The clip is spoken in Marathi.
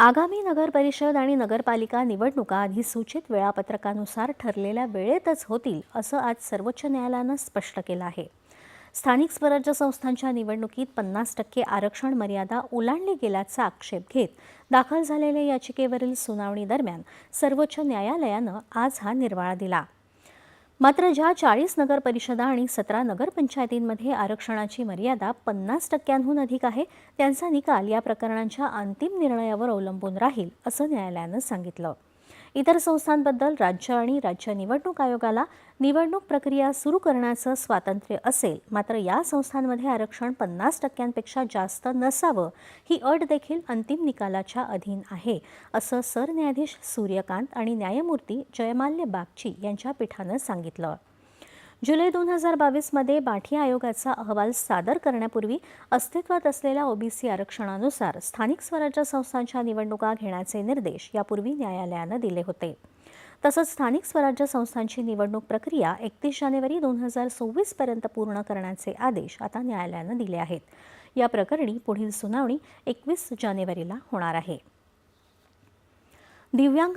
आगामी नगरपरिषद आणि नगरपालिका निवडणुका अधिसूचित वेळापत्रकानुसार ठरलेल्या वेळेतच होतील असं आज सर्वोच्च न्यायालयानं स्पष्ट केलं आहे. स्थानिक स्वराज्य संस्थांच्या निवडणुकीत पन्नास टक्के आरक्षण मर्यादा ओलांडली गेल्याचा आक्षेप घेत दाखल झालेल्या याचिकेवरील सुनावणी दरम्यान सर्वोच्च न्यायालयानं आज हा निर्वाळा दिला. मात्र ज्या चाळीस नगर परिषदा आणि सतरा नगरपंचायतींमध्ये आरक्षणाची मर्यादा पन्नास टक्क्यांहून अधिक आहे त्यांचा निकाल या प्रकरणांच्या अंतिम निर्णयावर अवलंबून राहील असं न्यायालयानं सांगितलं. इतर संस्थांबद्दल राज्य आणि राज्य निवडणूक आयोगाला निवडणूक प्रक्रिया सुरू करण्याचं स्वातंत्र्य असेल. मात्र या संस्थांमध्ये आरक्षण पन्नास टक्क्यांपेक्षा जास्त नसावं ही अट देखील अंतिम निकालाच्या अधीन आहे असं सरन्यायाधीश सूर्यकांत आणि न्यायमूर्ती जयमाल्य बागची यांच्या पीठानं सांगितलं. जुलै दोन हजार बावीसमध्ये बाठी आयोगाचा अहवाल सादर करण्यापूर्वी अस्तित्वात असलेल्या ओबीसी आरक्षणानुसार स्थानिक स्वराज्य संस्थांच्या निवडणुका घेण्याचे निर्देश यापूर्वी न्यायालयानं दिले होते. तसंच स्थानिक स्वराज्य संस्थांची निवडणूक प्रक्रिया एकतीस जानेवारी दोन हजार सव्वीसपर्यंत पूर्ण करण्याचे आदेश आता न्यायालयानं दिले आहेत. या प्रकरणी पुढील सुनावणी एकवीस जानेवारीला होणार आहे. दिव्यांगां